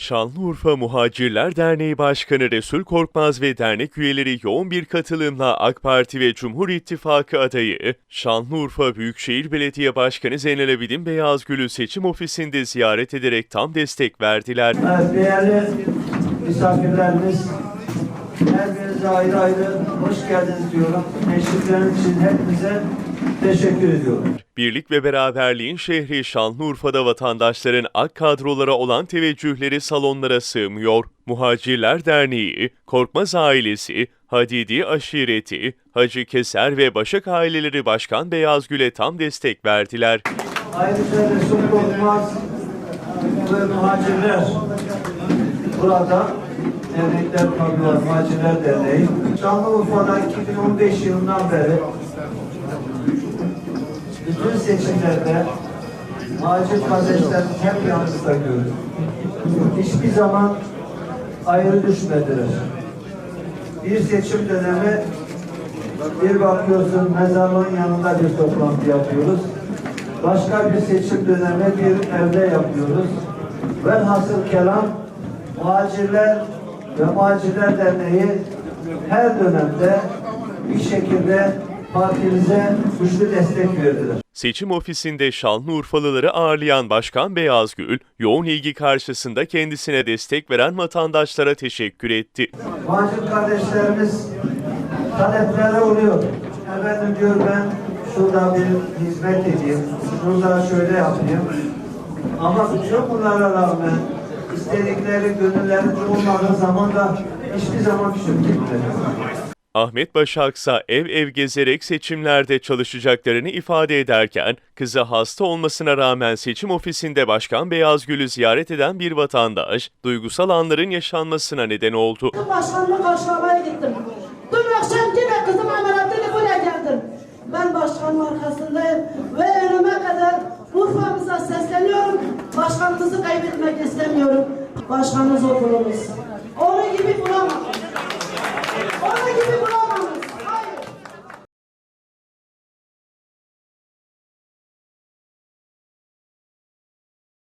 Şanlıurfa Muhacirler Derneği Başkanı Resul Korkmaz ve dernek üyeleri yoğun bir katılımla AK Parti ve Cumhur İttifakı adayı, Şanlıurfa Büyükşehir Belediye Başkanı Zeynel Abidin Beyazgül'ü seçim ofisinde ziyaret ederek tam destek verdiler. Evet, değerli misafirlerimiz, her birinize ayrı ayrı hoş geldiniz diyorum. Teşrifleriniz için hepinize teşekkür ediyorum. Birlik ve beraberliğin şehri Şanlıurfa'da vatandaşların AK kadrolara olan teveccühleri salonlara sığmıyor. Muhacirler Derneği, Korkmaz ailesi, Hadidi aşireti, Hacı Keser ve Başak aileleri Başkan Beyazgül'e tam destek verdiler. Ayrıca Resul Korkmaz ve muhacirler burada Dernekler Kablolar Muhacirler Derneği Şanlıurfa'da 2015 yılından beri seçimlerde muhacir kardeşler hep yanımızda gördük. Hiçbir zaman ayrı düşmediler. Bir seçim dönemi bir bakıyorsun mezarlığın yanında bir toplantı yapıyoruz. Başka bir seçim dönemi bir evde yapıyoruz. Velhasıl kelam muhacirler ve muhacirler derneği her dönemde bir şekilde partimize güçlü destek verdiler. Seçim ofisinde Şanlıurfalıları ağırlayan Başkan Beyazgül, yoğun ilgi karşısında kendisine destek veren vatandaşlara teşekkür etti. Muhacir kardeşlerimiz talepleri oluyor. Efendim diyor ben şurada bir hizmet edeyim, şurada şöyle yapayım. Ama bütün bunlara rağmen istedikleri, gönüllerince olmadığı zaman da hiçbir zaman küçük gitmedi. Ahmet Başaksa ev ev gezerek seçimlerde çalışacaklarını ifade ederken, kızı hasta olmasına rağmen seçim ofisinde Başkan Beyazgül'ü ziyaret eden bir vatandaş, duygusal anların yaşanmasına neden oldu. Başkanımı karşılamaya gittim. Dün akşam yine kızım ameliyatıyla buraya geldim. Ben başkanın arkasındayım ve önüme kadar Urfa'mıza sesleniyorum. Başkanımızı kaybetmek istemiyorum. Başkanımız okulumuz. Onun gibi bulamam.